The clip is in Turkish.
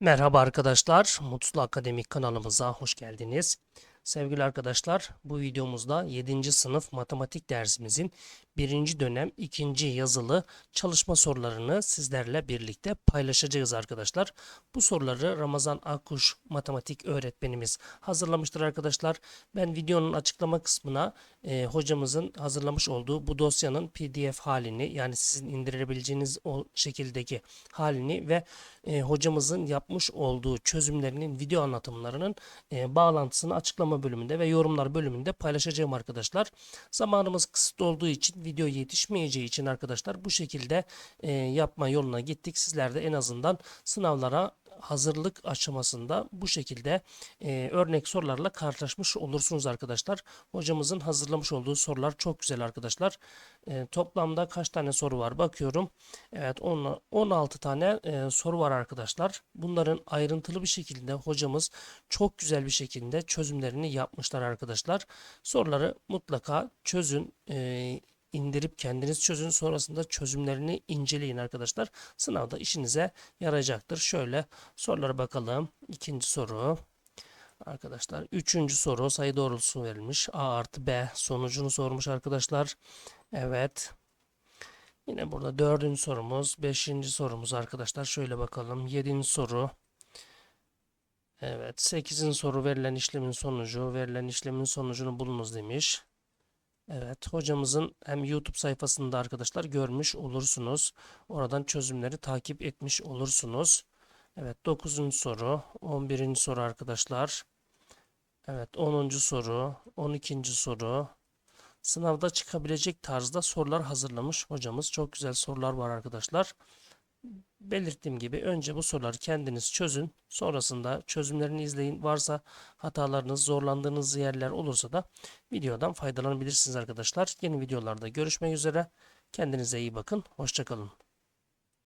Merhaba arkadaşlar, Mutlu Akademik kanalımıza hoş geldiniz. Sevgili arkadaşlar, bu videomuzda 7. sınıf matematik dersimizin 1. dönem 2. yazılı çalışma sorularını sizlerle birlikte paylaşacağız arkadaşlar. Bu soruları Ramazan Akkuş matematik öğretmenimiz hazırlamıştır arkadaşlar. Ben videonun açıklama kısmına e, hocamızın hazırlamış olduğu bu dosyanın PDF halini yani sizin indirebileceğiniz o şekildeki halini ve e, hocamızın yapmış olduğu çözümlerinin video anlatımlarının e, bağlantısını açıklama bölümünde ve yorumlar bölümünde paylaşacağım arkadaşlar. Zamanımız kısıtlı olduğu için video yetişmeyeceği için arkadaşlar bu şekilde e, yapma yoluna gittik. Sizler de en azından sınavlara hazırlık aşamasında bu şekilde e, örnek sorularla karşılaşmış olursunuz arkadaşlar. Hocamızın hazırlamış olduğu sorular çok güzel arkadaşlar. E, toplamda kaç tane soru var bakıyorum. Evet 10, 16 tane e, soru var arkadaşlar. Bunların ayrıntılı bir şekilde hocamız çok güzel bir şekilde çözümlerini yapmışlar arkadaşlar. Soruları mutlaka çözün. E, indirip kendiniz çözün. Sonrasında çözümlerini inceleyin arkadaşlar. Sınavda işinize yarayacaktır. Şöyle sorulara bakalım. İkinci soru. Arkadaşlar üçüncü soru sayı doğrultusu verilmiş. A artı B sonucunu sormuş arkadaşlar. Evet. Yine burada dördüncü sorumuz. Beşinci sorumuz arkadaşlar. Şöyle bakalım. Yedinci soru. Evet. Sekizinci soru verilen işlemin sonucu. Verilen işlemin sonucunu bulunuz demiş. Evet, hocamızın hem YouTube sayfasında arkadaşlar görmüş olursunuz. Oradan çözümleri takip etmiş olursunuz. Evet, 9. soru, 11. soru arkadaşlar. Evet, 10. soru, 12. soru. Sınavda çıkabilecek tarzda sorular hazırlamış hocamız. Çok güzel sorular var arkadaşlar. Belirttiğim gibi önce bu soruları kendiniz çözün. Sonrasında çözümlerini izleyin. Varsa hatalarınız, zorlandığınız yerler olursa da videodan faydalanabilirsiniz arkadaşlar. Yeni videolarda görüşmek üzere. Kendinize iyi bakın. Hoşçakalın.